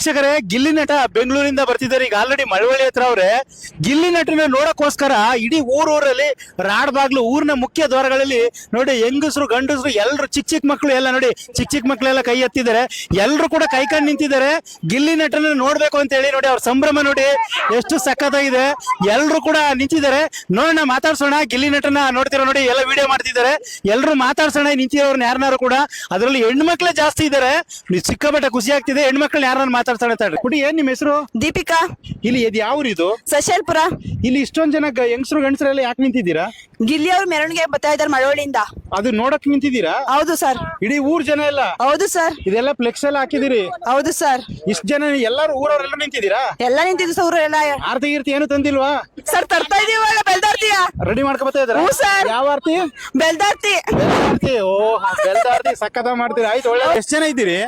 ವೀಕ್ಷಕರೇ ಗಿಲ್ಲಿ ನಟ ಬೆಂಗಳೂರಿಂದ ಬರ್ತಿದ್ದಾರೆ. ಈಗ ಆಲ್ರೆಡಿ ಮಳವಳ್ಳಿ ಹತ್ರ ಅವ್ರೆ ಗಿಲ್ಲಿ ನಟನ ನೋಡಕ್ಕೋಸ್ಕರ ಇಡೀ ಊರೂರಲ್ಲಿ ರಾಡ್ ಬಾಗ್ಲು ಊರಿನ ಮುಖ್ಯ ದ್ವಾರಗಳಲ್ಲಿ ನೋಡಿ ಹೆಂಗಸರು ಗಂಡಸರು ಎಲ್ಲರೂ ಚಿಕ್ಕ ಚಿಕ್ಕ ಮಕ್ಕಳು ಎಲ್ಲ ನೋಡಿ ಚಿಕ್ಕ ಚಿಕ್ಕ ಮಕ್ಕಳೆಲ್ಲ ಕೈ ಎತ್ತಿದ್ದಾರೆ. ಎಲ್ಲರೂ ಕೂಡ ಕೈಕಂಡು ನಿಂತಿದ್ದಾರೆ. ಗಿಲ್ಲಿ ನಟನ ನೋಡ್ಬೇಕು ಅಂತ ಹೇಳಿ ನೋಡಿ ಅವ್ರ ಸಂಭ್ರಮ ನೋಡಿ ಎಷ್ಟು ಸಖತ್ತಾಗಿದೆ. ಎಲ್ಲರೂ ಕೂಡ ನಿಂತಿದ್ದಾರೆ. ನೋಡೋಣ ಮಾತಾಡ್ಸೋಣ. ಗಿಲ್ಲಿ ನಟನ ನೋಡ್ತಿರೋ ನೋಡಿ ಎಲ್ಲ ವಿಡಿಯೋ ಮಾಡ್ತಿದ್ದಾರೆ. ಎಲ್ಲರೂ ಮಾತಾಡ್ಸೋಣ ನಿಂತಿರೋರ್ನ ಯಾರನ್ನಾರು ಕೂಡ. ಅದರಲ್ಲಿ ಹೆಣ್ಮಕ್ಳೇ ಜಾಸ್ತಿ ಇದ್ದಾರೆ. ಸಿಕ್ಕಾಪಟ್ಟೆ ಖುಷಿ ಆಗ್ತಿದೆ. ಹೆಣ್ಮಕ್ಳನ್ನ ಯಾರನ್ನ ಮಾತಾಡ್ಸೋಣ ಹುಡಿ ಏನ್ ನಿಮ್ಮ ಹೆಸರು? ದೀಪಿಕಾ. ಇಲ್ಲಿ ಇದು ಯಾವ ಇದು ಇಲ್ಲಿ ಇಷ್ಟೊಂದ್ ಜನ ಯಂಗ್ಸರು ಗಂಡಸರೆಲ್ಲ ಯಾಕೆ ನಿಂತಿದ್ದೀರಾ? ಗಿಲ್ಲಿ ಅವ್ರ ಮೆರವಣಿಗೆ ಬರ್ತಾ ಇದ್ದಾರೆ ಮಳವಳ್ಳಿಯಿಂದ. ಅದು ನೋಡಕ್ ನಿಂತಿದ್ದೀರಾ? ಹೌದು ಸರ್. ಇಡೀ ಊರ್ ಜನ ಎಲ್ಲ? ಹೌದು ಸರ್. ಇದೆಲ್ಲ ಫ್ಲೆಕ್ಸ್ ಎಲ್ಲ ಹಾಕಿದಿರಿ ಹೌದು ಸರ್. ಇಷ್ಟ ಜನ ಎಲ್ಲಾರು ಊರವರೆಲ್ಲ ನಿಂತಿದ್ದೀರಾ? ಎಲ್ಲ ನಿಂತಿದ್ದು ಸರ್ ಎಲ್ಲ ಆರ್ತಿ ಗೀರ್ತಿ ಏನು ತಂದಿಲ್ವಾ? ಸರ್ ತರ್ತಾ ಇದೀವಿ ಇವಾಗ ಬೆಲ್ದಾರ್ತಿಯ. ರೆಡಿ ಮಾಡ್ಕೊಬತ್ತಾ ಇದಾರ ಹ್ಞೂ ಸರ್. ಯಾವ ಆರ್ತಿ? ಬೆಲ್ದಾರ್ತಿ. ಬೆಲ್ದಾರ್ತಿ. ಓ ಬೆಲ್ದಾರ್ತಿ ಸಕ್ಕತ್ತ ಮಾಡ್ತೀರಿ. ಆಯ್ತು ಒಳ್ಳೆ ಎಷ್ಟ್ ಜನ ಇದ್ದೀರಿ?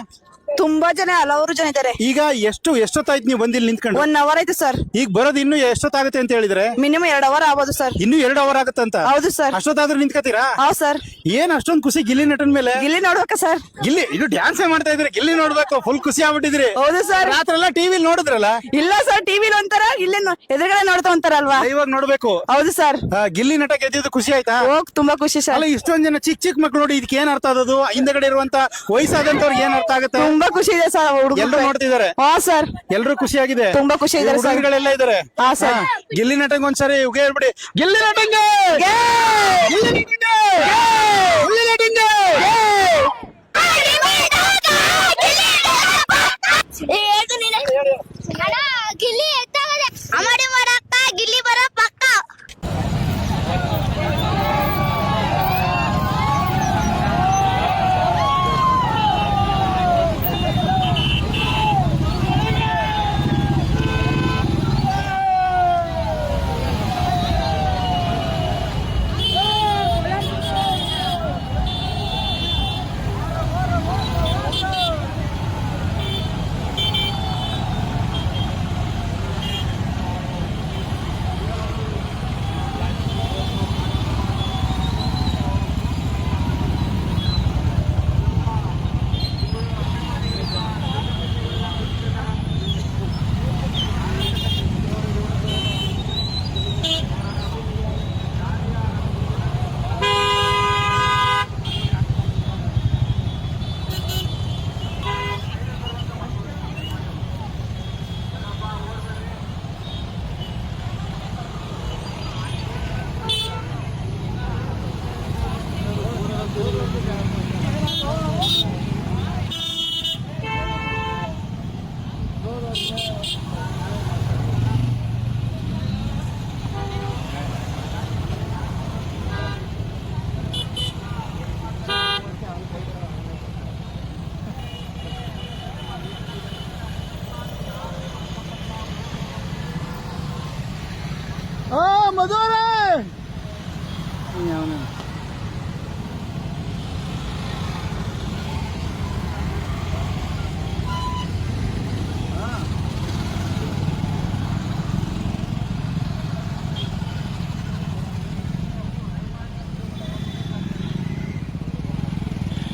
ತುಂಬಾ ಜನ ಹಲವಾರು ಜನ ಇದ್ದಾರೆ. ಈಗ ಎಷ್ಟು ಎಷ್ಟೊತ್ತಾಯ್ತು ನೀವು ಬಂದಿಲ್ಲಿ ನಿಂತ್ಕೊಂಡು? ಒನ್ ಅವರ್ ಆಯ್ತು ಸರ್ ಈಗ ಬರೋದು ಇನ್ನು ಎಷ್ಟೊತ್ತಾಗುತ್ತೆ ಅಂತ ಹೇಳಿದ್ರೆ? ಮಿನಿಮಮ್ ಎರಡ್ ಅವರ್ ಆಗ್ಬೋದು ಸರ್ ಇನ್ನು ಎರಡು ಅವರ್ ಆಗತ್ತಂತ ಹೌದು ಸರ್ ಅಷ್ಟೊತ್ತಾದ್ರೂ ನಿಂತ್ಕೋತೀರಾ ಹೌದು ಸರ್ ಏನ್ ಅಷ್ಟೊಂದು ಖುಷಿ ಗಿಲ್ಲಿ ನಟನ್ ಮೇಲೆ? ಗಿಲ್ಲಿ ನೋಡ್ಬೇಕಾ ಸರ್ ಗಿಲ್ಲಿ ಇದು ಡ್ಯಾನ್ಸ್ ಮಾಡ್ತಾ ಇದ್ರಿ ಗಿಲ್ಲಿ ನೋಡ್ಬೇಕು ಫುಲ್ ಖುಷಿ ಆಗ್ಬಿಟ್ಟಿದ್ರಿ ಹೌದು ಸರ್ ರಾತ್ರಿ ಎಲ್ಲ ಟಿವಿ ನೋಡಿದ್ರಲ್ಲ? ಇಲ್ಲ ಸರ್ ಟಿವಿ ಒಂಥರ ಇಲ್ಲಿ ಎದುರುಗಡೆ ನೋಡ್ತಾ ಒಂತಾರಲ್ವಾ ಇವಾಗ ನೋಡ್ಬೇಕು. ಹೌದು ಸರ್ ಆ, ಗಿಲ್ಲಿ ನಟ ಗೆದ್ದಿದ್ದು ಖುಷಿ ಆಯ್ತಾ? ಹೋಗ್ ತುಂಬಾ ಖುಷಿ ಸರ್ ಅಲ್ಲ ಇಷ್ಟೊಂದ್ ಜನ ಚಿಕ್ಕ ಚಿಕ್ಕ ಮಕ್ಳು ನೋಡಿ ಇದಕ್ಕೆ ಏನ್ ಅರ್ಥ ಆದದು ಹಿಂದಗಡೆ ಇರುವಂತ ವಯಸ್ಸಾದಂತವ್ರಿಗೆ ಏನ್ ಅರ್ಥ ಆಗುತ್ತೆ? ತುಂಬಾ ಖುಷಿ ಇದೆ ಸರ್ ಎಲ್ಲರೂ ನೋಡ್ತಿದ್ದಾರೆ? ಹಾ ಸರ್. ಎಲ್ರು ಖುಷಿಯಾಗಿದೆ? ತುಂಬಾ ಖುಷಿ ಇದ್ದಾರೆ ಸರ್. ಇದಾರೆ ಹಾ, ಸರ್. ಗಿಲ್ಲಿ ನಟಂಗ್ ಒಂದ್ಸರಿ ಉಗೇ ಹೇಳ್ಬಿಡಿ. ಗಿಲ್ಲಿ ನಟಂಗೆ! ಗಿಲ್ಲಿ ನಟಂಗೆ! ಗಿಲ್ಲಿ ನಟಂಗೆ! ಅಣ್ಣ ಗಿಲ್ಲಿ ಎತ್ತಾಗದೆ ಅಮಡಿ ಮಾಡಕ್ಕ ಗಿಲ್ಲಿ ಬರೋ ಪಕ್ಕ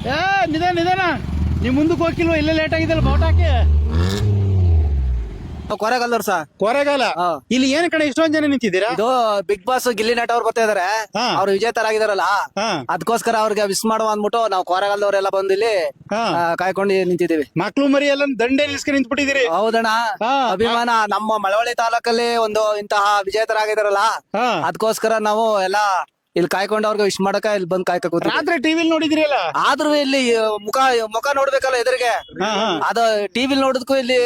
ಏ ನಿಧಾನ ನಿಧಾನ. ನೀವು ಮುಂದಕ್ಕೆ ಹೋಗಿಲ್ವ ಇಲ್ಲೇ ಲೇಟ್ ಆಗಿದ್ದಲ್ಲ ಬೋಟಾಕಿ ಕೊರೆಗಲ್ಲೂರ್ ಸರ್ ಕೊರೆಗಾಲ ಹಾ. ಇಲ್ಲಿ ಏನ್ ಕಡೆ ಇಷ್ಟೊಂದ್ ಜನ ನಿಂತಿದ್ದೀರಾ ಇದು ಬಿಗ್ ಬಾಸ್ ಗಿಲ್ಲಿ ನಟ ಅವ್ರು ಬರ್ತಾ ಇದಾರೆ ಹಾ. ಅವ್ರು ವಿಜೇತರಾಗಿದಾರಲ್ಲ ಹಾ. ಅದಕ್ಕೋಸ್ಕರ ಅವ್ರಿಗೆ ವಿಶ್ ಮಾಡುವ ಅಂದ್ಬಿಟ್ಟು ನಾವು ಕೊರೆಗಲ್ದವ್ರೆಲ್ಲ ಬಂದು ಇಲ್ಲಿ ಹಾ. ಆ, ಕಾಯ್ಕೊಂಡು ನಿಂತಿದ್ದೀವಿ ಮಕ್ಳು ಮರಿ ಎಲ್ಲ ದಂಡೆ ನಿಲ್ಸ್ಕೊಂಡು ನಿಂತ್ಬಿಟ್ಟಿದ್ದೀರಿ ಹೌದಣ್ಣ ಹಾ. ಅಭಿಮಾನ ನಮ್ಮ ಮಳವಳ್ಳಿ ತಾಲೂಕಲ್ಲಿ ಒಂದು ಇಂತಹ ವಿಜೇತರಾಗಿದಾರಲ್ಲ ಹಾ. ಅದಕ್ಕೋಸ್ಕರ ನಾವು ಎಲ್ಲ ಇಲ್ಲಿ ಕಾಯ್ಕೊಂಡು ಅವ್ರಿಗೆ ವಿಶ್ ಮಾಡಕ ಇಲ್ಲಿ ಬಂದ್ ಕಾಯ್ಕ ರಾತ್ರಿ ರಾತ್ರಿ ನೋಡಿದ್ರಿ ಅಲ್ಲ ಆದ್ರೂ ಇಲ್ಲಿ ಮುಖ ಮುಖ ನೋಡ್ಬೇಕಲ್ಲ ಎದುರಿಗೆ ಹಾ, ಹಾ. ಅದು ಟಿವಿಲ್ ನೋಡಿದ್ಕು ಇಲ್ಲಿ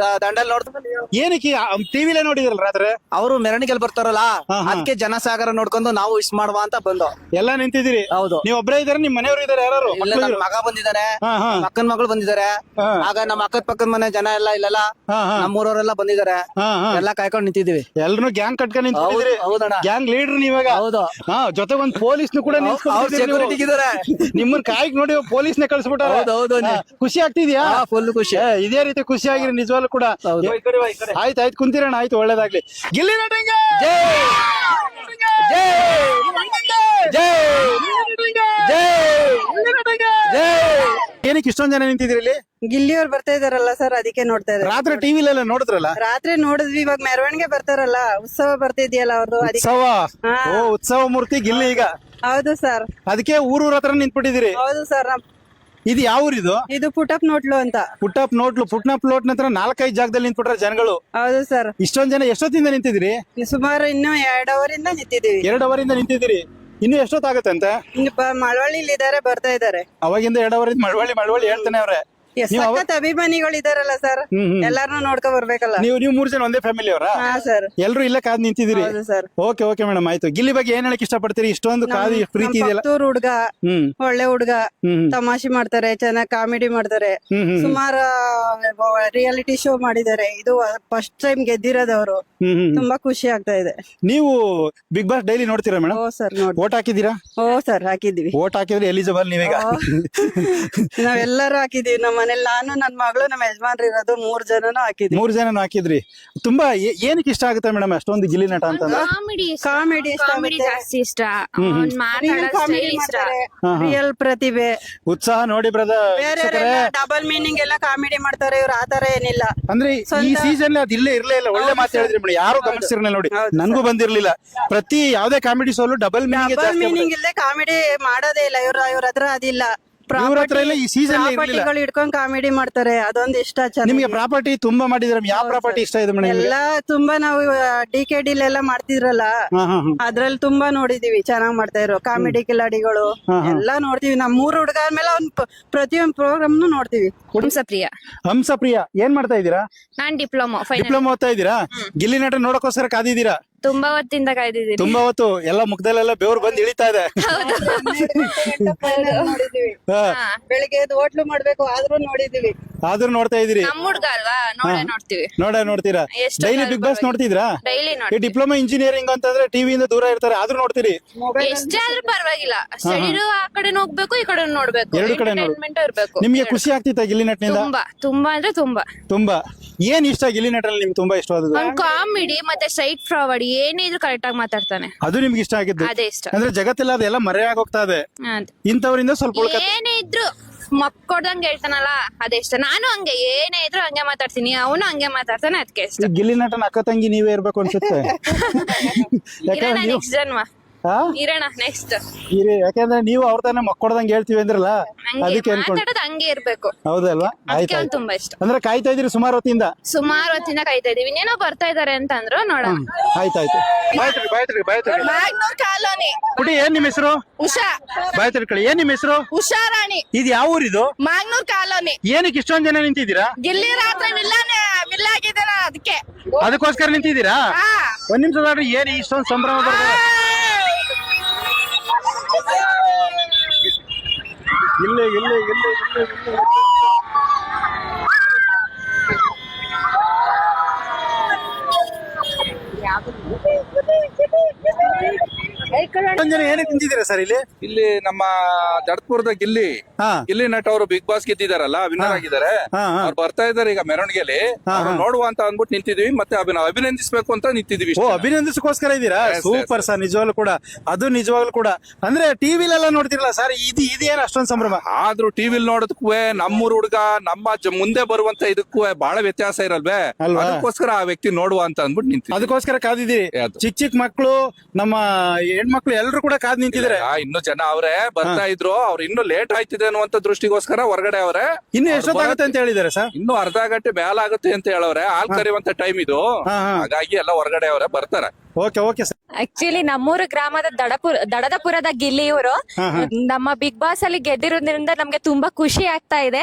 ದ- ದಂಡಲ್ ನೋಡಿದ್ಕು ಏನಕ್ಕೆ ಟಿವಿಲೇ ನೋಡಿದ್ರಲ್ಲ ರಾತ್ರಿ ಅವರು ಮೆರವಣಿಗೆಲ್ ಬರ್ತಾರಲ್ಲ ಹಾ, ಹಾ. ಅದಕ್ಕೆ ಜನಸಾಗರ ನೋಡ್ಕೊಂಡು ನಾವು ವಿಶ್ ಮಾಡುವ ಅಂತ ಬಂದು ಎಲ್ಲ ನಿಂತಿದ್ದೀರಿ ಹೌದು. ನೀವ್ ಒಬ್ರೇ ಇದಾರೆ ನಿಮ್ ಮನೆಯವರು ಇದಾರೆ ಯಾರು ಇಲ್ಲ ಮಗ ಬಂದಿದ್ದಾರೆ ಹಾ, ಹಾ. ನಮ್ಮ ಅಕ್ಕನ ಮಗಳು ಬಂದಿದ್ದಾರೆ ಹಾ. ಆಗ ನಮ್ಮ ಅಕ್ಕದ ಪಕ್ಕದ ಮನೆ ಜನ ಎಲ್ಲ ಇಲ್ಲೆಲ್ಲ ಹಾ, ಹಾ. ನಮ್ಮೂರವರೆಲ್ಲ ಬಂದಿದ್ದಾರೆ ಹಾ, ಹಾ. ಎಲ್ಲ ಕಾಯ್ಕೊಂಡು ನಿಂತಿದ್ದೀವಿ ಎಲ್ರು ಗ್ಯಾಂಗ್ ಕಟ್ಕೊಂಡ್ ನಿಂತಿದ್ದೀರಿ ಹೌದು, ಹೌದಣ್ಣ. ಗ್ಯಾಂಗ್ ಲೀಡರ್ ನೀವಾಗ ಹೌದು. ಹಾ ಜೊತೆ ಒಂದ್ ಪೊಲೀಸ್ನು ಕೂಡ ಸೆಕ್ಯೂರಿಟಿ ನಿಮ್ಮನ್ ಕಾಯಕ್ ನೋಡಿ ಪೊಲೀಸ್ನ ಕಳ್ಸ್ಬಿಟ್ಟ ಖುಷಿ ಆಗ್ತಿದ್ಯಾ? ಫುಲ್ ಖುಷಿ. ಇದೇ ರೀತಿ ಖುಷಿ ಆಗಿರಿ ನಿಜವಾಗ್ಲೂ ಕೂಡ. ಆಯ್ತು ಆಯ್ತು ಕುಂತಿರೋಣ ಆಯ್ತು ಒಳ್ಳೇದಾಗ್ಲಿ. ಗಿಲ್ಲಿ ನಟಂಗೆ! ಜೈ! ಜೈ! ಜೈ! ಜೈ! ಏನಕ್ಕೆ ಇಷ್ಟೊಂದ್ ಜನ ನಿಂತಿದ್ರಿ ಇಲ್ಲಿ? ಗಿಲ್ಲಿಯವ್ರು ಬರ್ತಾ ಇದಾರಲ್ಲ ಸರ್ ಅದಕ್ಕೆ ನೋಡ್ತಾ ಇದ್ದಾರೆ. ರಾತ್ರಿ ಟಿವಿಲೆಲ್ಲ ನೋಡಿದ್ರಲ್ಲ? ರಾತ್ರಿ ನೋಡಿದ್ವಿ ಇವಾಗ ಮೆರವಣಿಗೆ ಬರ್ತಾರಲ್ಲ ಉತ್ಸವ ಬರ್ತಿದ್ಯಲ್ಲ ಅವ್ರದ್ದು ಅದಕ್ಕೆ. ಉತ್ಸವ? ಹಾ. ಓ ಉತ್ಸವ ಮೂರ್ತಿ ಗಿಲ್ಲಿ ಈಗ? ಹೌದು ಸರ್. ಅದಕ್ಕೆ ಊರೂರ ಹತ್ರ ನಿಂತ್ಬಿಟ್ಟಿದಿರಿ ಹೌದು ಸರ್ ಇದು ಯಾವ ಊರಿದು ಇದು? ಪುಟಪ್ ನೋಟ್ಲು ಅಂತ. ಪುಟಪ್ ನೋಟ್ಲು ಪುಟ್ನಪ್ ಲೋಟ್ ನಂತರ ನಾಲ್ಕೈದು ಜಾಗದಲ್ಲಿ ನಿಂತ್ಬಿಟ್ರೆ ಜನಗಳು. ಹೌದು ಸರ್. ಇಷ್ಟೊಂದ್ ಜನ ಎಷ್ಟೊತ್ತಿಂದ ನಿಂತಿದ್ರಿ ಸುಮಾರು ಇನ್ನು ಇಂದ ಅವರಿಂದ ನಿಂತಿದ್ದೀವಿ. ಎರಡು ಅವರಿಂದ ನಿಂತಿದ್ದೀರಿ. ಇನ್ನು ಎಷ್ಟೊತ್ತಾಗತ್ತಂತೆ? ಇನ್ನು ಮಳವಳ್ಳಿ ಮಳವಳ್ಳಿಲಿ ಇದಾರೆ ಬರ್ತಾ ಇದಾರೆ ಅವಾಗಿಂದ ಎರಡು ಅವರಿಂದ ಮಳವಳ್ಳಿ ಮಳವಳ್ಳಿ ಹೇಳ್ತಾನೆ ಅವ್ರೆ. ನೀವು ಅವ- ಸಖತ್ ಅಭಿಮಾನಿಗಳು ಇದಾರಲ್ಲ ಸರ್ ಹ್ಮ್, ಹ್ಮ್. ಎಲ್ಲಾರನು ನೋಡ್ಕೊ ಬರ್ಬೇಕಲ್ಲ. ನೀವು ನೀವು ಮೂರ್ ಜನ ಒಂದೇ ಫ್ಯಾಮಿಲಿ ಅವರ? ಹಾ ಸರ್ ಎಲ್ಲರೂ ಇಲ್ಲ ಕಾದ್ ನಿಂತಿದ್ದೀರಿ? ಹೌದು ಸರ್ ಓಕೆ ಓಕೆ ಮೇಡಮ್ ಆಯ್ತು. ಗಿಲ್ಲಿ ಬಗ್ಗೆ ಏನ್ ಹೇಳಕ್ ಇಷ್ಟಪಡ್ತೀರಿ? ಇಷ್ಟೊಂದು ಕಾದು ಪ್ರೀತಿ ಇದೆಯಲ್ಲ. ಹುಡ್ಗ ಹ್ಮ್. ಒಳ್ಳೆ ಹುಡುಗ ಹ್ಮ್ ತಮಾಷೆ ಮಾಡ್ತಾರೆ ಚೆನ್ನಾಗ್ ಕಾಮಿಡಿ ಮಾಡ್ತಾರೆ. ಹ್ಮ್ ಹ್ಮ್ ಸುಮಾರು ರಿಯಾಲಿಟಿ ಶೋ ಮಾಡಿದ್ದಾರೆ. ಇದು ಫಸ್ಟ್ ಟೈಮ್ ಗೆದ್ದಿರೋದವ್ರು ಹ್ಮ್ ಹ್ಮ್ ತುಂಬಾ ಖುಷಿ ಆಗ್ತಾ ಇದೆ. ನೀವು ಬಿಗ್ ಬಾಸ್ ಡೈಲಿ ನೋಡ್ತೀರಾ ಮೇಡಮ್? ಓ ಸರ್ ನೋಡಿ ಓಟ್ ಹಾಕಿದ್ದೀರಾ? ಓ ಸರ್ ಹಾಕಿದ್ವಿ ಓಟ್ ಹಾಕಿದ್ರೆ ಎಲಿಜಿಬಲ್ ನೀವೀಗ. ನಾವೆಲ್ಲರೂ ಹಾಕಿದೀವಿ ನಮ್ಮ ಮನೇಲಿ ನಾನು ನನ್ನ ಮಗಳು ನಮ್ಮ ಯಜಮಾನ್ರಿ ಇರೋದು ಮೂರ್ ಜನನು ಹಾಕಿದ್ರಿ ಮೂರ್ ಜನನು ಹಾಕಿದ್ರಿ. ತುಂಬಾ ಏ- ಏನಕ್ಕೆ ಇಷ್ಟ ಆಗುತ್ತೆ ಮೇಡಮ್ ಅಷ್ಟೊಂದು ಗಿಲ್ಲಿ ನಟ ಅಂತಂದ್ರೆ ಕಾಮಿಡಿ ಕಾಮಿಡಿ ಕಾಮಿಡಿ ಜಾಸ್ತಿ ಇಷ್ಟ. ಅವ್ನ್ ಮಾತಾಡೋ ಸ್ಟೈಲ್ ಇಷ್ಟ. ರಿಯಲ್ ಪ್ರತಿಭೆ. ಉತ್ಸಾಹ ನೋಡಿ ಬ್ರದರ್ ಬೇರೆ ಡಬಲ್ ಮೀನಿಂಗ್ ಎಲ್ಲ ಕಾಮಿಡಿ ಮಾಡ್ತಾರೆ ಇವ್ರು ಆತರ ಏನಿಲ್ಲ. ಅಂದ್ರೆ ಈ ಸೀಸನ್ ಅದ ಇಲ್ಲೇ ಇರ್ಲೇ ಇಲ್ಲ. ಒಳ್ಳೆ ಮಾತು ಹೇಳಿದ್ರಿ ಮೇಡಮ್. ಯಾರು ಗಮನಿಸಿರ್ಲಿಲ್ಲ ನೋಡಿ. ನನ್ಗೂ ಬಂದಿರ್ಲಿಲ್ಲ. ಪ್ರತಿ ಯಾವ್ದೇ ಕಾಮಿಡಿ ಸೋಲು ಡಬಲ್ ಮೀನಿಂಗ್ ಡಬಲ್ ಮೀನಿಂಗ್ ಇಲ್ಲದೆ ಕಾಮಿಡಿ ಮಾಡೋದೇ ಇಲ್ಲ. ಇವ್ರ ಇವ್ರ ಹತ್ರ ಅದಿಲ್ಲ. ಇವ್ರ ಹತ್ರ ಎಲ್ಲ ಈ season ಅಲ್ಲಿ ಇರ್ಲಿಲ್ಲ. ಪ್ರಾಪರ್ಟಿಗಳು ಇಟ್ಕೊಂಡ್ ಕಾಮಿಡಿ ಮಾಡ್ತಾರೆ. ಅದೊಂದ್ ಇಷ್ಟ ಚೆನ್ನಾಗಿ. ನಿಮ್ಗೆ ಪ್ರಾಪರ್ಟಿ ತುಂಬಾ ಮಾಡಿದ್ರೆ ಯಾವ ಪ್ರಾಪರ್ಟಿ ಇಷ್ಟ ಇದೆ ಮೇಡಮ್ ಎಲ್ಲ ತುಂಬಾ ನಾವು ಡಿ ಕೆ ಡಿ ಎಲ್ಲ ಮಾಡ್ತಿದ್ರಲ್ಲ ಹಾ ಹಾ ಹಾ. ಅದ್ರಲ್ಲಿ ತುಂಬಾ ನೋಡಿದೀವಿ ಚೆನ್ನಾಗ್ ಮಾಡ್ತಾ ಇರೋ ಕಾಮಿಡಿ ಕಿಲಾಡಿಗಳು ಎಲ್ಲಾ ನೋಡ್ತೀವಿ. ನಮ್ ಮೂರ್ ಹುಡುಗ ಆದ್ಮೇಲೆ ಅವ್ನ್ ಪ- ಪ್ರೋಗ್ರಾಮ್ ಪ್ರೋಗ್ರಾಮ್ನು ನೋಡ್ತೀವಿ. ಹಂಸಪ್ರಿಯ. ಹಂಸಪ್ರಿಯ ಏನ್ ಮಾಡ್ತಾ ಇದ್ದೀರಾ? ನಾನ್ ಡಿಪ್ಲೊಮಾ ಫೈನಲ್ ಡಿಪ್ಲೊಮಾ ಓದ್ತಾ ಇದ್ದೀರಾ? ಗಿಲ್ಲಿ ನಟ ನೋಡಕ್ಕೋಸ್ಕರ ಕಾದಿದ್ದೀರಾ? ತುಂಬಾ ಹೊತ್ತಿಂದ ಕಾಯ್ದಿದ್ದೀನಿ ತುಂಬಾ ಹೊತ್ತು ಎಲ್ಲ ಮುಖದಲ್ಲೆಲ್ಲ ಬೆವರು ಬಂದು ಇಳಿತಾ ಇದೆ. ಹಾ, ಬೆಳಿಗ್ಗೆ ಎದ್ದು ಹೋಟ್ಲು ಮಾಡ್ಬೇಕು ಆದ್ರೂ ನೋಡಿದೀವಿ ಆದ್ರೂ ನೋಡ್ತಾ ಇದೀರಿ ನಮ್ ಹುಡ್ಗ ಅಲ್ವಾ? ನೋಡೇ ನೋಡ್ತೀವಿ. ನೋಡ ನೋಡ್ತೀರಾ? ಡೈಲಿ ಬಿಗ್ ಬಾಸ್ ನೋಡ್ತಿದ್ರಾ? ಡೈಲಿ ಈ ನೋಡಿ ಡಿಪ್ಲೊಮಾ ಇಂಜಿನಿಯರಿಂಗ್ ಅಂತಂದ್ರೆ ಟಿವಿ ಇಂದ ದೂರ ಇರ್ತಾರೆ ಆದ್ರೂ ನೋಡ್ತೀರಿ. ಎಷ್ಟೇ ಆದ್ರೂ ಪರವಾಗಿಲ್ಲ. ಆ ಕಡೆ ಹೋಗ್ಬೇಕು ಈ ಕಡೆ ನೋಡ್ಬೇಕು. ಎರಡು ಕಡೆ ನೋಡು. ಎಂಟರ್ಟೈನ್ಮೆಂಟ್ ಇರ್ಬೇಕು. ನಿಮ್ಗೆ ಖುಷಿ ಆಗ್ತಿತ್ತ ಇಲ್ಲಿ ನಟನಿಂದ ತುಂಬಾ ತುಂಬಾ ಅಂದ್ರೆ ತುಂಬಾ. ತುಂಬಾ. ಏನ್ ಇಷ್ಟ ಗಿಲ್ಲಿ ನಟರಲ್ಲಿ ನಿಮ್ಗೆ ತುಂಬಾ ಇಷ್ಟವಾದದ್ದು? ಅವ್ನ್ ಕಾಮಿಡಿ ಮತ್ತೆ ಸ್ಟ್ರೈಟ್ ಫಾರ್ವರ್ಡ್ ಏನೇ ಇದ್ರು ಕರೆಕ್ಟ್ ಆಗಿ ಮಾತಾಡ್ತಾನೆ. ಅದು ನಿಮ್ಗೆ ಇಷ್ಟ ಆಗಿದ್ದು? ಅದೇ ಇಷ್ಟ. ಅಂದ್ರೆ ಜಗತ್ತೆಲ್ಲ ಅದೆಲ್ಲ ಮರೆಯಾಗಿ ಹೋಗ್ತಾ ಇದೆ. ಅದ್. ಇಂಥವರಿಂದ ಸ್ವಲ್ಪ ಉಳ್ಕ ಏನೇ ಇದ್ರು ಮಕ್ಕೊಡ್ದಂಗ್ ಹೇಳ್ತಾನಲ್ಲ ಅದೇ ಇಷ್ಟ. ನಾನು ಹಂಗೆ ಏನೇ ಇದ್ರು ಹಂಗೆ ಮಾತಾಡ್ತೀನಿ. ಅವನು ಹಂಗೆ ಮಾತಾಡ್ತಾನೆ ಅದಕ್ಕೆ ಇಷ್ಟ. ಗಿಲ್ಲಿ ನಟನ ಅಕ್ಕ ತಂಗಿ ನೀವೇ ಇರ್ಬೇಕು ಅನ್ಸುತ್ತೆ. ಯಾಕಂದ್ರೆ ಇರೋಣ ನೀವು ನೆಕ್ಸ್ಟ್ ಜನ್ಮ. ಇರೋಣ ನೆಕ್ಸ್ಟ್ ಇರಿ- ಯಾಕಂದ್ರೆ ನೀವು ಅವ್ರ ತಾನೇ ಮಕ್ಕಳದಂಗ್ ಹೇಳ್ತೀವಿ ಅಂದ್ರಲ್ಲ? ಹಂಗೆ ಅದಕ್ಕೆ ಅನ್ಕೊಂಡು ಮಾತಾಡೋದು ಹಂಗೆ ಇರ್ಬೇಕು. ಹೌದಲ್ವಾ ಅದಕ್ಕೆ ಆಯ್ತು ಅವ್ನು ಆಯ್ತು. ತುಂಬಾ ಇಷ್ಟ. ಅಂದ್ರೆ ಕಾಯ್ತಾ ಇದ್ರಿ ಸುಮಾರು ಹೊತ್ತಿಂದ? ಸುಮಾರು ಹೊತ್ತಿಂದ ಕಾಯ್ತಾ ಇದೀವಿ ಇನ್ನೇನೋ ಬರ್ತಾ ಇದಾರೆ ಅಂತ ಅಂದ್ರು ನೋಡೋಣ ಆಯ್ತಾಯ್ತು ಬಾಯ್ತ್ರಿ ಬಾಯ್ತ್ರಿ ಬಾಯ್ತ್ರಿ. ಮ್ಯಾಗ್ನೂರ್ ಕಾಲೋನಿ. ಏನ್ ನಿಮ್ಮ ಹೆಸರು? ಉಷಾ. ಬಾಯ್ತ್ರಿ ಕಳಿ ಏನ್ ನಿಮ್ಮ ಹೆಸರು? ಉಷಾರಾಣಿ ಇದು ಯಾವ ಊರಿದು? ಮ್ಯಾಗ್ನೂರ್ ಕಾಲೋನಿ. ಏನಕ್ಕೆ ಇಷ್ಟೊಂದ್ ಜನ ನಿಂತಿದ್ದೀರಾ? ಗಿಲ್ಲಿ ರಾತ್ರಿ ವಿಲ್ಲಾನೆ ಅದಕ್ಕೆ. ಅದಕ್ಕೋಸ್ಕರ ನಿಂತಿದ್ದೀರಾ? ಒಂದ್ ನಿಮಿಷ ನೋಡ್ರಿ ಏನ್ ಇಷ್ಟೊಂದ್ ಸಂಭ್ರಮ ಬರ್ತದೆ ಇಲ್ಲೇ ಇಲ್ಲೇ ಇಲ್ಲೇ ಇಲ್ಲೇ ಇಲ್ಲೇ ಇಷ್ಟೊಂದ್ ಜನ ಏನಕ್ಕೆ ನಿಂತಿದ್ದೀರಾ ಸರ್ ಇಲ್ಲಿ? ಇಲ್ಲಿ ನಮ್ಮ ಜಡಪುರದ ಗಿಲ್ಲಿ ಹಾ. ಗಿಲ್ಲಿ ನಟ ಅವರು ಬಿಗ್ ಬಾಸ್ ಗೆದ್ದಿದಾರಲ್ಲ ವಿನ್ನರ್ ಆಗಿದ್ದಾರೆ. ಹಾ, ಹಾ. ಅವ್ರು ಬರ್ತಾ ಇದಾರೆ ಈಗ ಮೆರವಣಿಗೆಯಲ್ಲಿ ಅವ್ರು ನೋಡುವ ಅಂತ ಅಂದ್ಬಿಟ್ಟು ನಿಂತಿದ್ವಿ ಮತ್ತೆ ಅಭಿನಂದಿಸಬೇಕು ಅಭಿನಂದಿಸ್ಬೇಕು ಅಂತ ನಿಂತಿದ್ವಿ ಓ ಅಭಿನಂದಿಸಕ್ಕೋಸ್ಕರ ಇದ್ದೀರಾ? Yes, ಸೂಪರ್ ಸರ್ ನಿಜವಾಗ್ಲು ಕೂಡ. ಅದು ನಿಜವಾಗ್ಲು ಕೂಡ. ಅಂದ್ರೆ ಟಿವಿಲೆಲ್ಲ ನೋಡ್ತಿರಲ್ಲ ಸರ್ ಇದು ಇದೇನು ಅಷ್ಟೊಂದು ಸಂಭ್ರಮ? ಆದ್ರೂ ಟಿವಿಲ್ ನೋಡೋದಕ್ಕೂ ನಮ್ಮೂರ್ ಹುಡುಗ ನಮ್ಮ ಜ- ಮುಂದೆ ಬರುವಂತ ಇದಕ್ಕೂ ಬಹಳ ವ್ಯತ್ಯಾಸ ಇರಲ್ವೇ? ಅಲ್ವಾ? ಅದಕ್ಕೋಸ್ಕರ ಆ ವ್ಯಕ್ತಿ ನೋಡುವ ಅಂತ ಅಂದ್ಬಿಟ್ಟು ನಿಂತಿದ್ವಿ ಅದಕ್ಕೋಸ್ಕರ ಕಾದಿದ್ದೀರಿ. ಚಿಕ್ಕ ಚಿಕ್ಕ ಮಕ್ಕಳು ನಮ್ಮ ಹೆಣ್ಮಕ್ಳು ಎಲ್ಲರೂ ಕೂಡ ಕಾದ್ ನಿಂತಿದ್ದಾರೆ. ಆ, ಇನ್ನು ಜನ ಅವ್ರೆ ಬರ್ತಾ ಇದ್ರು. ಅವ್ರು ಇನ್ನು ಲೇಟ್ ಆಯ್ತಿದೆ ಅನ್ನುವಂತ ದೃಷ್ಟಿಗೋಸ್ಕರ ಹೊರಗಡೆ ಅವ್ರೆ. ಇನ್ನು ಎಷ್ಟೊತ್ತಾಗುತ್ತೆ ಅಂತ ಹೇಳಿದ್ದಾರೆ ಸರ್? ಇನ್ನು ಅರ್ಧ ಗಂಟೆ ಮೇಲಾಗುತ್ತೆ ಅಂತ ಹೇಳವ್ರೆ. ಹಾಲ್ ಕರೆಯುವಂತ ಟೈಮ್ ಇದು. ಹಾ, ಹಾ. ಹಾಗಾಗಿ ಎಲ್ಲ ಹೊರಗಡೆ ಅವರೇ ಬರ್ತಾರೆ. ಓಕೆ ಓಕೆ ಸರ್ ಆಕ್ಚುಲಿ ನಮ್ಮೂರು ಗ್ರಾಮದ ದಡಪುರ ದಡದಪುರದ ಗಿಲ್ಲಿ ಇವರು ನಮ್ಮ ಬಿಗ್ ಬಾಸ್ ಅಲ್ಲಿ ಗೆದ್ದಿರೋದ್ರಿಂದ ನಮ್ಗೆ ತುಂಬಾ ಖುಷಿ ಆಗ್ತಾ ಇದೆ.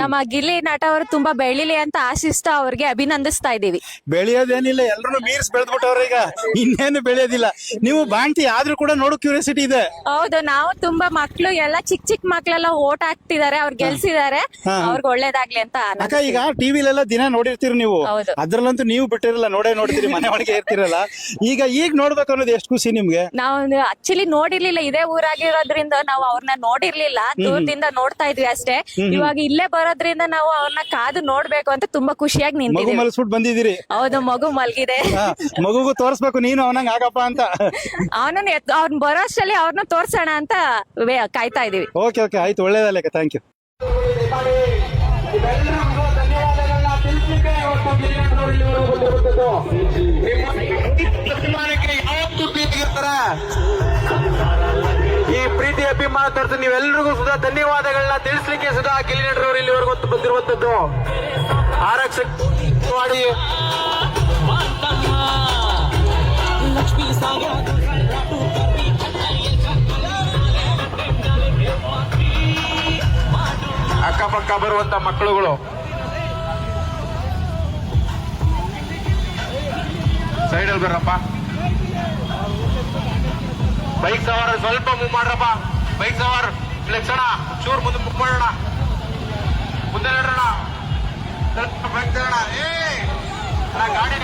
ನಮ್ಮ ಗಿಲ್ಲಿ ನಟ ಅವರು ತುಂಬಾ ಬೆಳಿಲಿ ಅಂತ ಆಶಿಸ್ತಾ ಅವ್ರಿಗೆ ಅಭಿನಂದಿಸ್ತಾ ಇದೀವಿ ಬೆಳೆಯೋದೇನಿಲ್ಲ ಎಲ್ಲರೂ ಮೀರ್ಸ್ ಬೆಳೆದ್ಬಿಟ್ಟವ್ರ ಈಗ. ಇನ್ನೇನು ಬೆಳೆಯೋದಿಲ್ಲ. ನೀವು ಬಾಣ್ತಿ ಆದ್ರೂ ಕೂಡ ನೋಡೋ ಕ್ಯೂರಿಯಾಸಿಟಿ ಇದೆ. ಹೌದು ನಾವು ತುಂಬಾ ಮಕ್ಳು ಎಲ್ಲ ಚಿಕ್ಕ ಚಿಕ್ಕ ಮಕ್ಳೆಲ್ಲ ಓಟ್ ಹಾಕ್ತಿದಾರೆ ಅವ್ರು ಗೆಲ್ಸಿದಾರೆ ಅವ್ರಿಗೆ ಒಳ್ಳೇದಾಗ್ಲಿ ಅಂತ ಅಕ್ಕ ಈಗ ಟಿವಿಲೆಲ್ಲ ದಿನ ನೋಡಿರ್ತೀರಿ ನೀವು. ಹೌದು. ಅದ್ರಲ್ಲಂತೂ ನೀವು ಬಿಟ್ಟಿರಲ್ಲ ನೋಡೇ ನೋಡ್ತೀರಿ ಮನೆ ಒಳಗೆ ಇರ್ತಿರಲ್ಲ. ಈಗ ಈಗ ನೋಡ್ಬೇಕು ಅನ್ನೋದು ಎಷ್ಟು ಖುಷಿ ನಿಮ್ಗೆ? ನಾವು ಆಕ್ಚುಲಿ ನೋಡಿರ್ಲಿಲ್ಲ ಇದೇ ಊರಾಗಿರೋದ್ರಿಂದ ನಾವು ಅವ್ರನ್ನ ನೋಡಿರ್ಲಿಲ್ಲ. ದೂರದಿಂದ ನೋಡ್ತಾ ಇದ್ವಿ ಅಷ್ಟೇ. ಇವಾಗ ಇಲ್ಲೇ ಬರೋದ್ರಿಂದ ನಾವು ಅವ್ರನ್ನ ಕಾದು ನೋಡ್ಬೇಕು ಅಂತ ತುಂಬಾ ಖುಷಿಯಾಗಿ ಮಗು ಮಲಸ್ಬಿಟ್ಟು ಬಂದಿದ್ದೀರಿ. ಹೌದು ಮಗು ಮಲ್ಗಿದೆ. ಹಾ, ಮಗುಗೂ ತೋರಿಸ್ಬೇಕು ನೀನು ಅವನಂಗ್ ಆಗಪ್ಪ ಅಂತ. ಅವನನ್ನ ಅವ್ರನ್ನ ಬರೋಷ್ಟಲ್ಲಿ ಅವ್ರನ್ನ ತೋರ್ಸೋಣ ಅಂತ ವೇ- ಕಾಯ್ತಾ ಇದೀವಿ ಓಕೆ ಓಕೆ ಆಯ್ತು ಒಳ್ಳೇದಲ್ಲ ಥ್ಯಾಂಕ್ ಯು ಎಲ್ಲರಿಗೂ ಧನ್ಯವಾದಗಳನ್ನ ತಿಳಿಸಲಿಕ್ಕೆ ಇವತ್ತು ಇಲ್ಲಿವರೆಗೂ ನಿಮ್ಮ ಈ ಪ್ರೀತಿ ಅಭಿಮಾನ ತೋರಿಸಿ ನೀವೆಲ್ಲರಿಗೂ ಸುಧಾ ಧನ್ಯವಾದಗಳನ್ನ ತಿಳಿಸ್ಲಿಕ್ಕೆ ಸುಧಾ ಗಿರಿಯಣ್ಣರವರು ಇಲ್ಲಿವರೆಗೂ ಬಂದಿರುವಂತದ್ದು ಆರಕ್ಷಕ ಮಾಡಿ ಅಕ್ಕಪಕ್ಕ ಬರುವಂತ ಮಕ್ಕಳುಗಳು. ಸೈಡಲ್ಲಿ ಬರ್ರಪ್ಪ. ಬೈಕ್ ಸವಾರ, ಸ್ವಲ್ಪ ಮೂವ್ ಮಾಡ್ರಪ್ಪ. ಬೈಕ್ ಸವಾರ್ ಲಕ್ಷಣ ಚೂರ್ ಮುಂದೆ ಬುಕ್ ಮಾಡೋಣ. ಮುಂದೆ ನೋಡೋಣ ಏ! ಗಾಡಿ.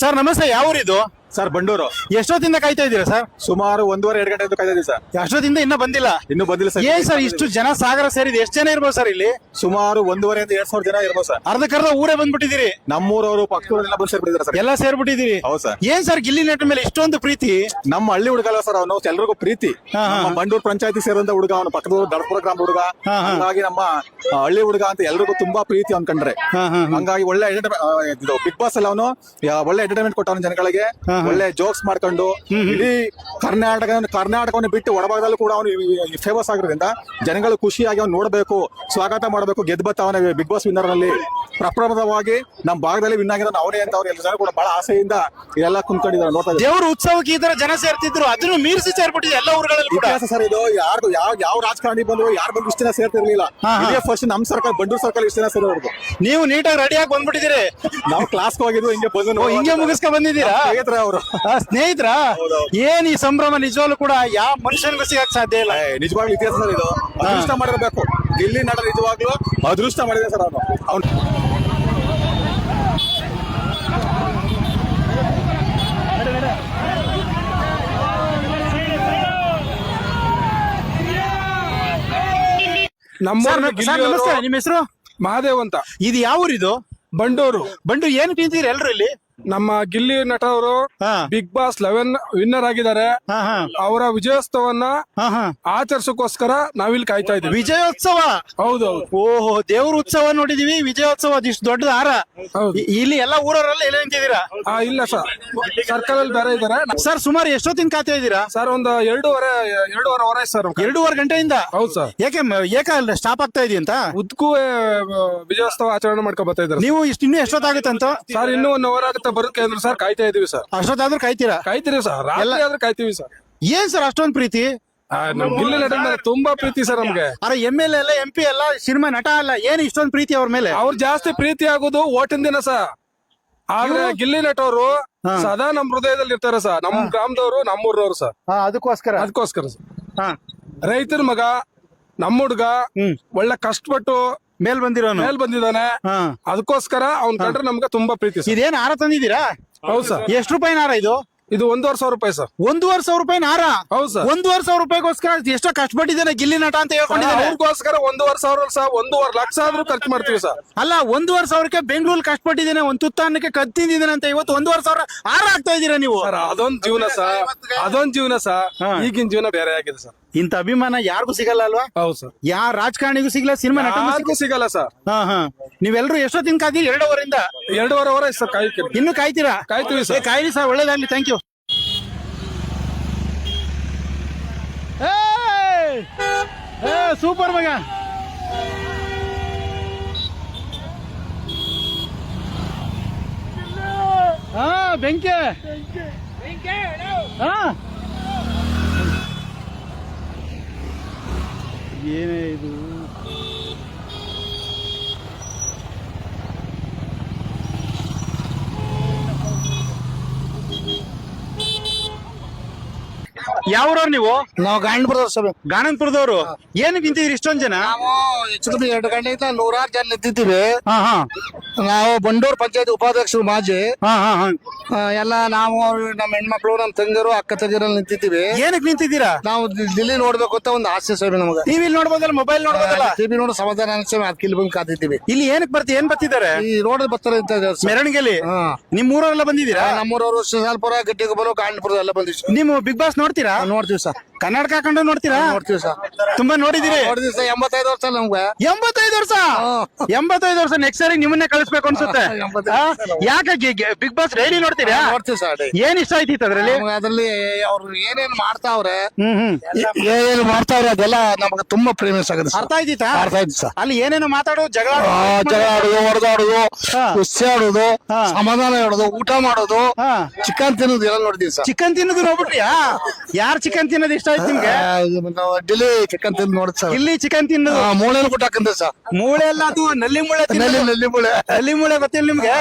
ಸರ್, ನಮಸ್ತೆ. ಯಾವ ಊರಿದು? ಸರ್ ಬಂಡೂರು. ಎಷ್ಟೊತ್ತಿಂದ ಕಾಯ್ತಾ ಇದ್ದೀರಾ ಸರ್? ಸುಮಾರು ಒಂದೂವರೆ ಎರಡು ಗಂಟೆ ಕಾಯ್ತಾ ಇದ್ದೀವಿ ಸರ್. ಎಷ್ಟೊತ್ತಿಂದ ಇನ್ನೂ ಬಂದಿಲ್ಲ? ಇನ್ನೂ ಬಂದಿಲ್ಲ ಸರ್. ಏನ್ ಸರ್ ಇಷ್ಟು ಜನ ಸಾಗರ ಸೇರಿದ ಎಷ್ಟು ಜನ ಇರ್ಬೋದು ಸರ್ ಇಲ್ಲಿ? ಸುಮಾರು ಒಂದೂವರೆಯಿಂದ ಎರಡ್ ಸಾವಿರ ಜನ ಇರ್ಬೋದು ಸರ್. ಅರ್ಧಕ್ಕರ್ಧ ಊರೇ ಬಂದ್ಬಿಟ್ಟಿದ್ದೀರಿ. ನಮ್ಮೂರವರು ಪಕ್ಕದವರೆಲ್ಲ ಬಂದು ಸೇರ್ಬಿಟ್ಟಿದ್ದಾರೆ ಸರ್. ಎಲ್ಲ ಸೇರ್ಬಿಟ್ಟಿದ್ದೀರಿ. ಹೌದು ಸರ್. ಏನ್ ಸರ್ ಗಿಲ್ಲಿ ನೆಟ್ಟ ಮೇಲೆ ಇಷ್ಟೊಂದು ಪ್ರೀತಿ? ನಮ್ಮ ಹಳ್ಳಿ ಹುಡುಗಲ್ಲ ಸರ್ ಅವನು ಎಲ್ರಿಗೂ ಪ್ರೀತಿ. ನಮ್ಮ ಬಂಡೂರು ಪಂಚಾಯತಿ ಸೇರಿದಂತ ಹುಡುಗ ಅವನು ಪಕ್ಕದ ದಡಪುರ ಗ್ರಾಮ ಹುಡುಗ. ಹಂಗಾಗಿ ನಮ್ಮ ಹಳ್ಳಿ ಹುಡುಗ ಅಂತ ಎಲ್ರಿಗೂ ತುಂಬಾ ಪ್ರೀತಿ ಅವ್ನ್ ಕಂಡ್ರೆ. ಹಾ, ಹಾ, ಹಾ. ಹಂಗಾಗಿ ಒಳ್ಳೆ ಬಿಗ್ ಬಾಸ್ ಅಲ್ಲಿ ಅವನು ಒಳ್ಳೆ ಎಂಟರ್ಟೈನ್ಮೆಂಟ್ ಕೊಟ್ಟವನು ಜನಗಳಿಗೆ. ಒಳ್ಳೆ ಜೋಕ್ಸ್ ಮಾಡ್ಕೊಂಡು ಇಡೀ ಕರ್ನಾಟಕ ಕರ್ನಾಟಕವನ್ನು ಬಿಟ್ಟು ಒಳಭಾಗದಲ್ಲೂ ಕೂಡ ಅವನು ಫೇಮಸ್ ಆಗಿರೋದ್ರಿಂದ ಜನಗಳು ಖುಷಿಯಾಗಿ ಅವ್ನು ನೋಡಬೇಕು ಸ್ವಾಗತ ಮಾಡಬೇಕು ಗೆದ್ದು ಬತ್ತವನ ಬಿಗ್ ಬಾಸ್ ವಿನ್ನರ್ನಲ್ಲಿ ಪ್ರಪ್ರಥಮವಾಗಿ ನಮ್ಮ ಭಾಗದಲ್ಲಿ ವಿನ್ ಆಗಿರೋ ಅವನೇ ಅಂತ ಅವ್ರು ಎಲ್ಲ ಜನ ಕೂಡ ಬಹಳ ಆಸೆಯಿಂದ ಎಲ್ಲ ಕುಂತ್ಕೊಂಡಿದ್ದಾರೆ ನೋಡ್ತಾ ದೇವ್ರ ಉತ್ಸವಕ್ಕೆ ಈ ತರ ಜನ ಸೇರ್ತಿದ್ರು ಅದನ್ನು ಮೀರಿಸಿ ಸೇರ್ಬಿಟ್ಟಿದೆ ಎಲ್ಲ ಊರುಗಳಲ್ಲಿ ಇತಿಹಾಸ ಸರ್ ಇದು ಯಾರು ಯಾವ ಯಾವ ರಾಜಕಾರಣಿ ಬಂದ್ರು ಯಾರು ಬಂದು ಇಷ್ಟ ಸೇರ್ತಿರ್ಲಿಲ್ಲ. ಇದೇ ಫಸ್ಟ್ ನಮ್ ಸರ್ಕಾರ ಬಂಡೂರ್ ಸರ್ಕಾರ ಇಷ್ಟ ಜನ ನೀವು ನೀವು ನೀಟಾಗಿ ರೆಡಿ ಆಗಿ ಬಂದ್ಬಿಟ್ಟಿದ್ದೀರಿ. ನಾವು ಕ್ಲಾಸ್ ಹೋಗಿದ್ವು ಹಿಂಗೆ ಬಂದು ಹಿಂಗೆ ಮುಗಿಸ್ಕೊಂಡ್ ಬಂದಿದ್ದೀರಾ? ಅವರು. ಆ, ಸ್ನೇಹಿತರ ಏನ್ ಈ ಸಂಭ್ರಮ ನಿಜವಾಗ್ಲೂ ಕೂಡ ಯಾವ ಮನುಷ್ಯನಿಗೂ ಸಿಗಕ್ ಸಾಧ್ಯ ಇಲ್ಲ. ನಿಜವಾಗ್ಲೂ ಇತಿಹಾಸ ಸರ್ ಇದು ಅದೃಷ್ಟ ಮಾಡಿರ್ಬೇಕು. ಗಿಲ್ಲಿ ನಟ ನಿಜವಾಗ್ಲೂ ಅದೃಷ್ಟ ಮಾಡಿದೆ ಸರ್ ಅವನು ಅವ್ನು ನಮಸ್ತೆ ನಿಮ್ಮ ಹೆಸರು? ಮಹಾದೇವ್ ಅಂತ. ಇದು ಯಾವ ಊರಿದು ಬಂಡೂರು. ಬಂಡೂರು ಏನ್ ತಿಂತೀರಿ ಎಲ್ರು ಇಲ್ಲಿ? ನಮ್ಮ ಗಿಲ್ಲಿ ನಟ ಅವರು ಹಾ. ಬಿಗ್ ಬಾಸ್ ಲೆವೆನ್ ವಿನ್ನರ್ ಆಗಿದ್ದಾರೆ. ಹಾ ಹಾ. ಅವರ ವಿಜಯೋತ್ಸವನ್ನ ಹಾ ಹಾ. ಆಚರಿಸೋಕೋಸ್ಕರ ನಾವಿಲ್ಲಿ ಕಾಯ್ತಾ ಇದ್ದೀವಿ. ವಿಜಯೋತ್ಸವ? ಹೌದು ಓಹೋ ದೇವ್ರ ಉತ್ಸವ ನೋಡಿದೀವಿ. ವಿಜಯೋತ್ಸವ ಅದಿಷ್ಟು ದೊಡ್ಡದ ಹಾರ. ಹೌದು. ಇ- ಇಲ್ಲಿ ಎಲ್ಲ ಊರವರೆಲ್ಲ ಎಲ್ಲ ನಿಂತಿದ್ದೀರಾ? ಆ, ಇಲ್ಲ ಸರ್. ಸರ್ಕಲ್ ಅಲ್ಲಿ ಬೇರೆ ಇದ್ದಾರೆ. ಸರ್ ಸುಮಾರು ಎಷ್ಟೊತ್ತಿನ ಕಾಯ್ತಾ ಇದ್ದೀರಾ? ಸರ್ ಒಂದು ಎರಡೂವರೆ ಎರಡೂವರೆ ವರೆ ಸರ್. ಎರಡೂವರೆ ಗಂಟೆಯಿಂದ? ಹೌದು ಸರ್. ಯಾಕೆ ಮ- ಏಕ ಸ್ಟಾಪ್ ಆಗ್ತಾ ಇದೀ ಅಂತ? ಉದ್ಕೂ ವಿಜಯೋತ್ಸವ ಆಚರಣೆ ಮಾಡ್ಕೊ ಬರ್ತಾ ಇದ್ದಾರೆ. ನೀವು ಇಷ್ಟು ಇನ್ನೂ ಎಷ್ಟೊತ್ತಾಗುತ್ತಂತ ಸರ್ ಇನ್ನೂ ಒಂದು ಅವರ್ ಆಗುತ್ತೆ ಬರುತ್ತೆ ಅಂದ್ರೆ ಸರ್ ಕಾಯ್ತಾ ಇದೀವಿ ಸರ್. ಅಷ್ಟೊತ್ತಾದ್ರೂ ಕಾಯ್ತೀರಾ? ಕಾಯ್ತೀರಿ ಸರ್. ರಾತ್ರಿ ಆದ್ರೆ ಕಾಯ್ತೀವಿ ಸರ್. ಏನ್ ಸರ್ ಅಷ್ಟೊಂದ್ ಪ್ರೀತಿ? ಆ, ನಮ್ ಗಿಲ್ಲಿ ನಟ ಮೇಲೆ ತುಂಬಾ ಪ್ರೀತಿ ಸರ್ ನಮ್ಗೆ. ಅರೆ ಎಂ ಎಲ್ ಎಲ್ಲ ಎಂ ಪಿ ಎಲ್ಲ ಸಿನಿಮಾ ನಟ ಅಲ್ಲ ಏನ್ ಇಷ್ಟೊಂದ್ ಪ್ರೀತಿ ಅವ್ರ ಮೇಲೆ? ಅವ್ರ ಜಾಸ್ತಿ ಪ್ರೀತಿ ಆಗೋದು ಓಟಿನ ದಿನ ಸರ್. ಆದ್ರೆ ಗಿಲ್ಲಿ ನಟವರು ಹಾ. ಸದಾ ನಮ್ ಹೃದಯದಲ್ಲಿ ಇರ್ತಾರೆ ಸರ್. ನಮ್ ಗ್ರಾಮದವರು ನಮ್ಮೂರ್ನವ್ರು ಸರ್. ಹಾ, ಅದಕ್ಕೋಸ್ಕರ? ಅದಕ್ಕೋಸ್ಕರ ಸರ್. ಹಾ. ರೈತರ ಮಗ ನಮ್ಮ ಹುಡ್ಗ ಹ್ಮ್. ಒಳ್ಳೆ ಕಷ್ಟಪಟ್ಟು ಮೇಲ್ ಬಂದಿರೋನು. ಮೇಲ್ ಬಂದಿದ್ದಾನೆ. ಹಾ. ಅದಕ್ಕೋಸ್ಕರ ಅವ್ನ್ ಕಂಡ್ರೆ ನಮ್ಗೆ ತುಂಬಾ ಪ್ರೀತಿ ಸರ್. ಇದೇನ್ ಹಾರ ತಂದಿದ್ದೀರಾ? ಹೌದು ಸರ್. ಎಷ್ಟು ರೂಪಾಯಿ ಹಾರ ಇದು? ಇದು ಒಂದೂವರೆ ಸಾವಿರ ರೂಪಾಯಿ ಸರ್. ಒಂದೂವರೆ ಸಾವಿರ ರೂಪಾಯಿ ನಾರ? ಹೌದು ಸರ್. ಒಂದೂವರೆ ಸಾವಿರ ರೂಪಾಯಿಗೋಸ್ಕರ ಎಷ್ಟೋ ಕಷ್ಟಪಟ್ಟಿದ್ದಾನೆ ಗಿಲ್ಲಿ ನಟ ಅಂತ ಹೇಳ್ಕೊಂಡಿದ್ದಾನೆ ಅವ್ರಿಗೋಸ್ಕರ ಒಂದೂವರೆ ಸಾವಿರ ಸರ್ ಒಂದೂವರೆ ಲಕ್ಷ ಆದ್ರೂ ಖರ್ಚು ಮಾಡ್ತೀವಿ ಸರ್. ಅಲ್ಲ ಒಂದೂವರೆ ಸಾವಿರಕ್ಕೆ ಬೆಂಗಳೂರು ಕಷ್ಟಪಟ್ಟಿದ್ದಾನೆ ಒಂದು ತುತ್ತಾನಕ್ಕೆ ಕತ್ತಿದ್ದೀನಿ ಅಂತ ಇವತ್ತು ಒಂದೂವರೆ ಸಾವಿರ ಆರ ಆಗ್ತಾ ಇದ್ದೀರಾ ನೀವು? ಸರ್ ಅದೊಂದ್ ಜೀವನ ಸರ್ ಅದೊಂದ್ ಜೀವನ ಸರ್ ಈಗಿನ ಜೀವನ ಬೇರೆ ಆಗಿದೆ ಸರ್. ಇಂತ ಅಭಿಮಾನ ಯಾರಿಗೂ ಸಿಗಲ್ಲ ಅಲ್ವಾ? ಹೌದು ಸರ್. ಯಾರ ರಾಜಕಾರಣಿಗೂ ಸಿಗಲ್ಲ ಸಿನಿಮಾ ನಟಿಗೂ ಸಿಗಲ್ಲ ಸರ್. ಹಾ ಹಾ. ನೀವೆಲ್ಲರೂ ಎಷ್ಟೊತ್ತಿನ ಕಾಯ್ತೀರಿ ಎರಡೂವರೆಯಿಂದ? ಎರಡೂವರೆ ವರೆ ಸರ್ ಕಾಯ್ತೀವಿ ಇನ್ನು ಕಾಯ್ತೀರಾ? ಕಾಯ್ತೀವಿ ಸರ್. ಕಾಯಿರಿ ಕಾಯ್ರಿ ಸರ್ ಒಳ್ಳೇದಾಗ್ಲಿ ಥ್ಯಾಂಕ್ ಯು ಸೂಪರ್ ಮಗ. ಹಾ ಬೆಂಕಿ. ಹಾ. ಏನೇ ಇದು? ಯಾವ್ರವ್ರು ನೀವು? ನಾವು ಗಾಂಡ್ಪುರದ ಸಭೆ ಗಾಣನ್ಪುರದವ್ರು ಏನಕ್ಕೆ ನಿಂತಿದ್ರಿ ಇಷ್ಟೊಂದ್ ಜನ? ನಾವು ಹೆಚ್ಚು ಕಮ್ಮಿ ಎರಡು ಗಂಟೆಯಿಂದ ನೂರಾರು ಜನ ನಿಂತಿದ್ದೀವಿ. ಹಾ ಹಾ. ನಾವು ಬಂಡೂರು ಪಂಚಾಯತ್ ಉಪಾಧ್ಯಕ್ಷರು ಮಾಜಿ. ಹಾ ಹಾ ಹಾ. ಆ, ಎಲ್ಲ ನಾವು ನಮ್ಮ ಹೆಣ್ಮಕ್ಳು ನಮ್ಮ ತಂಗಿರು ಅಕ್ಕ ತಂಗಿರಲ್ಲಿ ನಿಂತಿದ್ದೀವಿ. ಏನಕ್ಕೆ ನಿಂತಿದ್ದೀರಾ? ನಾವು ದಿಲ್ಲಿ ನೋಡ್ಬೇಕು ಅಂತ ಒಂದು ಆಸೆ ಸಭೆ ನಮಗೆ. ಟಿವಿ ನೋಡ್ಬೋದಲ್ಲ ಮೊಬೈಲ್ ನೋಡ್ಬೋದಲ್ಲ? ಟಿವಿ ನೋಡಿ ಸಮಾಧಾನ ಅನಿಸ್ತೇವೆ ಅದಕ್ಕೆ ಇಲ್ಲಿ ಬಂದು ಕಾದಿದ್ದೀವಿ. ಇಲ್ಲಿ ಏನಕ್ಕೆ ಬರ್ತಿ ಏನ್ ಬರ್ತಿದ್ದಾರೆ? ಈ ರೋಡ್ ಬರ್ತಾರೆ ಅಂತ ಇದ್ದಾರೆ ಸರ್. ಮೆರವಣಿಗೆಲಿ? ಹಾ. ನಿಮ್ ಊರವರೆಲ್ಲ ಬಂದಿದ್ದೀರಾ ನಮ್ಮೂರವರು ಶಿಶಾಲ್ಪುರ ಗಟ್ಟಿಗೊಬ್ಬರು ಗಾಂಡ್ಪುರ ಎಲ್ಲ ಬಂದಿವಿ ಸರ್. ನೀವು ಬಿಗ್ ಬಾಸ್ ನೋಡ್ತೀರಾ? ನೋಡ್ತೀವಿ ಸರ್. ಕನ್ನಡಕ ಹಾಕೊಂಡು ನೋಡ್ತೀರಾ? ನೋಡ್ತೀವಿ ಸರ್. ತುಂಬಾ ನೋಡಿದಿರಿ ನೋಡಿದ್ವಿ ಸರ್ ಎಂಬತ್ತೈದು ವರ್ಷ ನಮ್ಗೆ. ಎಂಬತ್ತೈದು ವರ್ಷ. ಎಂಬತ್ತೈದು ವರ್ಷ ನೆಕ್ಸ್ಟ್ ಸರಿ ನಿಮ್ಮನ್ನೇ ಕಳಿಸ್ಬೇಕು ಅನ್ಸುತ್ತೆ. ಆ? ಯಾಕೆ ಬಿಗ್ ಬಾಸ್ ಡೈಲಿ ನೋಡ್ತೀರಾ? ನೋಡ್ತೀವಿ ಸರ್. ಏನ್ ಇಷ್ಟ ಆಯ್ತಿತ್ತು ಅದ್ರಲ್ಲಿ ನಮ್ಗೆ ಅದ್ರಲ್ಲಿ ಅವ್ರು ಏನೇನ್ ಮಾಡ್ತಾವ್ರೆ ಹ್ಮ್ ಹ್ಮ್. ಏನೇನು ಮಾಡ್ತಾವ್ರೆ ಅದೆಲ್ಲ ನಮಗೆ ತುಂಬಾ ಪ್ರೇಮಿಸ್ ಆಗುತ್ತೆ ಸರ್. ಅರ್ಥ ಆಯ್ತಿತ್ತಾ? ಅರ್ಥ ಆಯ್ತು ಸರ್. ಅಲ್ಲಿ ಏನೇನು ಮಾತಾಡೋ ಜಗಳ ಆ, ಜಗಳ ಆಡೋದು ಹೊಡೆದಾಡೋದು ಹಾ. ಕುಸ್ತಿ ಆಡೋದು ಹಾ. ಸಮಾಧಾನ ಆಡೋದು ಊಟ ಮಾಡೋದು ಹಾ. ಚಿಕನ್ ತಿನ್ನೋದು ಎಲ್ಲ ನೋಡಿದೀವಿ ಸರ್. ಚಿಕನ್ ತಿನ್ನೋದು ನೋಡ್ಬಿಟ್ರಿಯಾ? ಯಾರ್ ಚಿಕನ್ ತಿನ್ನೋದು ಇಷ್ಟ ಆಯ್ತು ನಿಮ್ಗೆ? ನಾವು ಡೆಲ್ಲಿ ಚಿಕನ್ ತಿಂದು ನೋಡಿ ಸರ್. ಇಲ್ಲಿ ಚಿಕನ್ ತಿನ್ನೋದು? ಮೂಳೆನ ಕೊಟ್ಟು ಹಾಕಂತ ಸರ್. ಮೂಳೆ ಎಲ್ಲ ಅದು ನಲ್ಲಿ ಮೂಳೆ. ನಲ್ಲಿ ನಲ್ಲಿ ಮೂಳೆ. ನಲ್ಲಿ ಮೂಳೆ ಗೊತ್ತಿಲ್ಲ ನಿಮ್ಗೆ?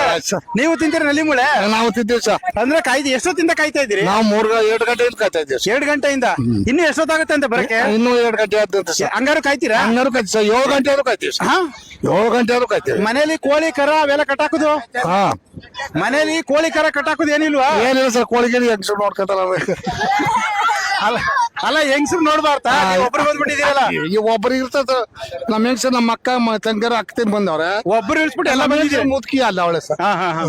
ನೀವು ತಿಂತೀರಿ ನಲ್ಲಿ ಮೂಳೆ? ನಾವು ತಿಂತೀವಿ ಸರ್. ಅಂದ್ರೆ ಕಾಯ್ದು ಎಷ್ಟೊತ್ತಿಂದ ಕಾಯ್ತಾ ಇದ್ದೀರಿ? ನಾವು ಮೂರ್ ಎರಡು ಗಂಟೆಯಿಂದ ಕಾಯ್ತಾ ಇದ್ದೀವಿ ಎರಡು ಗಂಟೆಯಿಂದ? ಇನ್ನೂ ಎಷ್ಟೊತ್ತಾಗುತ್ತೆ ಅಂತ ಬರಕ್ಕೆ? ಇನ್ನೂ ಎರಡು ಗಂಟೆ ಆದಂತ ಸರ್. ಹಂಗಾರು ಕಾಯ್ತೀರಾ? ಹಂಗಾರು ಕಾಯ್ತೀವಿ ಸರ್. ಏಳು ಗಂಟೆ ಆದ್ರೂ ಕಾಯ್ತೀವಿ ಸರ್. ಹಾ? ಏಳು ಗಂಟೆ ಆದ್ರೂ ಕಾಯ್ತೀವಿ. ಮನೇಲಿ ಕೋಳಿ ಕರ ಅವೆಲ್ಲ ಕಟ್ಟಾಕುದು? ಹಾ. ಮನೇಲಿ ಕೋಳಿ ಕರ ಕಟ್ಟಾಕೋದು ಏನಿಲ್ವಾ? ಏನಿಲ್ಲ ಸರ್ ಕೋಳಿಗೆ ಹೆಂಗ್ಸು ನೋಡ್ಕೊತಾರ ಅಲ್ಲ ಅಲ್ಲ ಹೆಂಗಸರು ನೋಡ್ಬಾರ್ತಾ ಒಬ್ರು ಬಂದ್ಬಿಟ್ಟಿದ್ದೀರಲ್ಲ. ಈ ಒಬ್ರು ಇರ್ತದ ನಮ್ಮ ಹೆಂಗಸರು ನಮ್ಮ ಅಕ್ಕ ತಂಗಿಯರು ಅಕ್ಕತಿನ್ ಬಂದವ್ರೆ. ಒಬ್ರು ಇಳಿಸ್ಬಿಟ್ಟು ಎಲ್ಲ ಬಂದಿದ್ದೀರಿ. ಮುದುಕಿ ಅಲ್ಲ ಅವಳೆ ಸರ್. ಹಾ ಹಾ ಹಾ.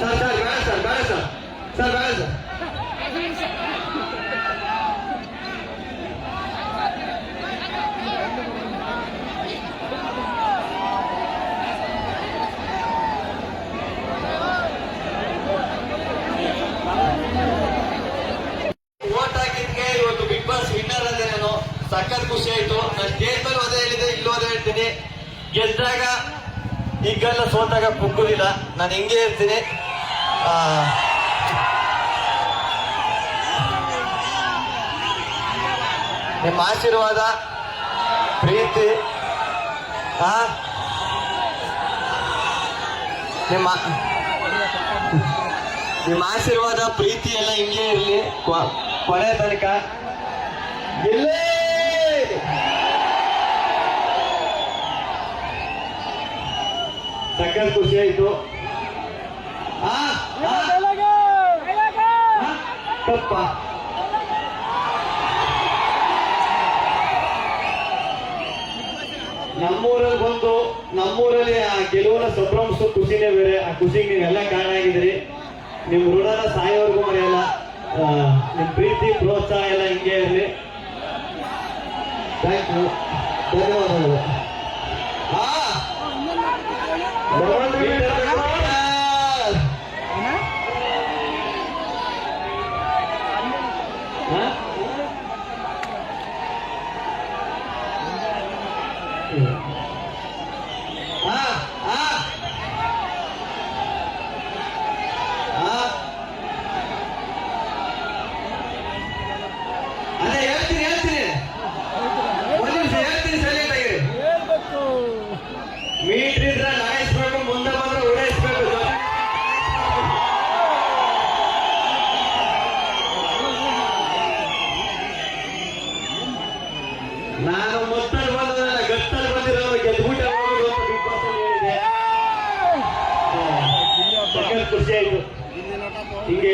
ಸರ್ ಬೇಡ ಸರ್ ಸರ್ ಬೇಡ ಸರ್ ಇವತ್ತು ಬಿಗ್ ಬಾಸ್ ವಿನ್ನರ್ ಅಂದ್ರೆ ನಾನು. ಸಖತ್ ಖುಷಿ ಆಯ್ತು. ನನ್ನ ಸ್ಟೇಜ್ ಮೇಲೆ ಅದೇ ಹೇಳಿದೆ ಇಲ್ಲೂ ಅದೇ ಹೇಳ್ತೀನಿ ಗೆದ್ದಾಗ ಈಗೆಲ್ಲ ಸೋತಾಗ ಕುಕ್ಕುದಿಲ್ಲ ನಾನು ಹಿಂಗೆ ಇರ್ತೀನಿ. ನಿಮ್ಮ ಆಶೀರ್ವಾದ, ಪ್ರೀತಿ, ಆ, ನಿಮ್ಮ ನಿಮ್ಮ ಆಶೀರ್ವಾದ, ಪ್ರೀತಿ ಎಲ್ಲ ಹಿಂಗೆ ಇರಲಿ. ಕೊನೆ ತನಕ. ಗೆಲ್ಲೇ ಸಖತ್ ಖುಷಿ ಆಯ್ತು ತಪ್ಪ ನಮ್ಮೂರಲ್ಲಿ ಬಂದು, ನಮ್ಮೂರಲ್ಲಿ ಆ ಗೆಲುವನ್ನ ಸಂಭ್ರಮಿಸೋ ಖುಷಿನೇ ಬೇರೆ. ಆ ಖುಷಿಗೆ ನೀವೆಲ್ಲ ಕಾರಣ ಆಗಿದ್ರಿ ನಿಮ್ ಋಣನ ಸಾಯೋವರೆಗೂ ಮರೆಯಲ್ಲ ನಿಮ್ ಪ್ರೀತಿ, ಪ್ರೋತ್ಸಾಹ ಎಲ್ಲ ಹಿಂಗೆ ಇರಲಿ. ಥ್ಯಾಂಕ್ ಯು ಧನ್ಯವಾದಗಳು. ವಿಜಯ್ ಹಿಂಗೆ